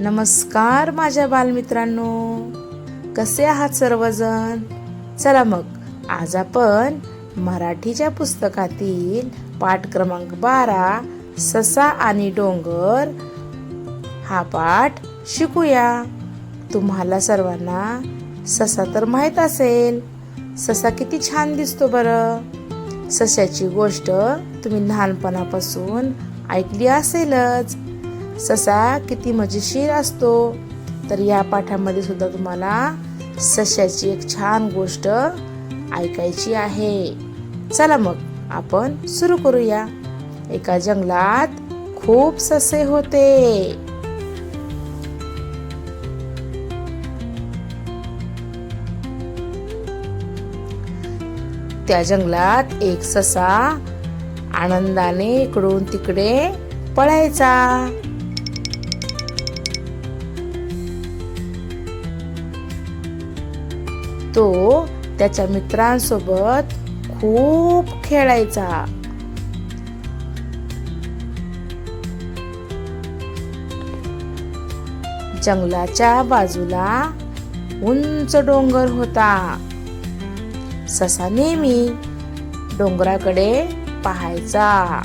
नमस्कार माझ्या बालमित्रांनो. कसे आहात सर्वजण? चला मग आज आपण मराठीच्या पुस्तकातील पाठ क्रमांक बारा ससा आणि डोंगर हा पाठ शिकूया. तुम्हाला सर्वांना ससा तर माहीत असेल. ससा किती छान दिसतो बरं. सशाची गोष्ट तुम्ही लहानपणापासून ऐकली असेलच. ससा किती मजेशीर असतो. तर या पाठामध्ये सुद्धा तुम्हाला सशाची एक छान गोष्ट ऐकायची आहे. चला मग आपण सुरू करूया. एका जंगलात खूप ससे होते. त्या जंगलात एक ससा आनंदाने इकडून तिकडे पळायचा. तो त्याच्या मित्रांसोबत खूप खेळायचा. जंगलाच्या बाजूला उंच डोंगर होता. ससा नेहमी डोंगराकडे पाहायचा.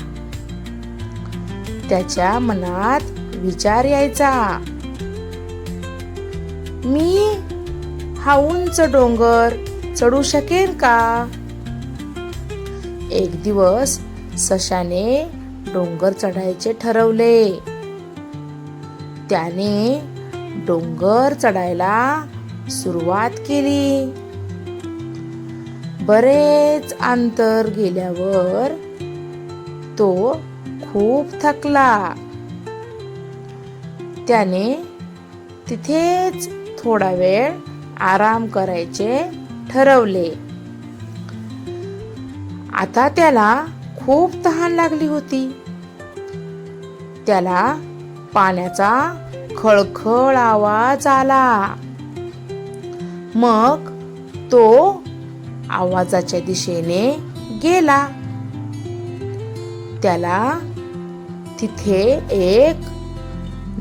त्याच्या मनात विचार यायचा. मी हा उंच डोंगर चढू शकेन का? एक दिवस सशाने डोंगर चढायचे ठरवले. त्याने डोंगर चढायला सुरुवात केली. बरेच अंतर गेल्यावर तो खूप थकला. त्याने तिथेच थोडा वेळ आराम करायचे ठरवले. आता त्याला खूप तहान लागली होती. त्याला पाण्याचा खळखळ आवाज आला. मग तो आवाजाच्या दिशेने गेला. त्याला तिथे एक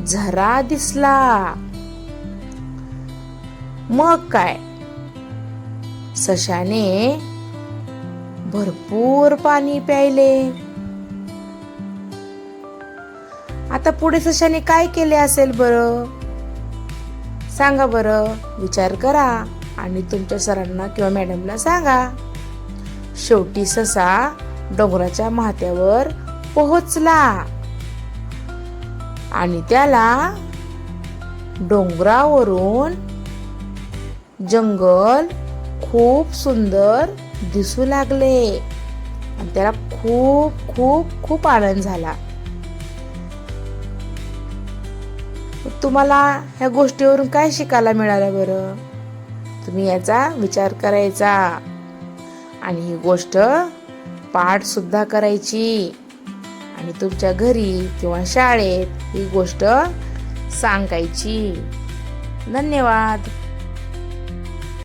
झरा दिसला. मग काय? सशाने भरपूर पाणी प्यायले. आता पुढे सशाने काय केले असेल बरं? सांगा बरं विचार करा आणि तुमच्या सरांना किंवा मॅडमला सांगा. शेवटी ससा डोंगराच्या माथ्यावर पोहोचला. आणि त्याला डोंगरावरून जंगल खूप सुंदर दिसू लागले. आणि त्याला खूप खूप खूप आनंद झाला. तुम्हाला ह्या गोष्टीवरून काय शिकायला मिळालं बरं? तुम्ही याचा विचार करायचा. आणि ही गोष्ट पाठ सुद्धा करायची. आणि तुमच्या घरी किंवा शाळेत ही गोष्ट सांगायची. धन्यवाद.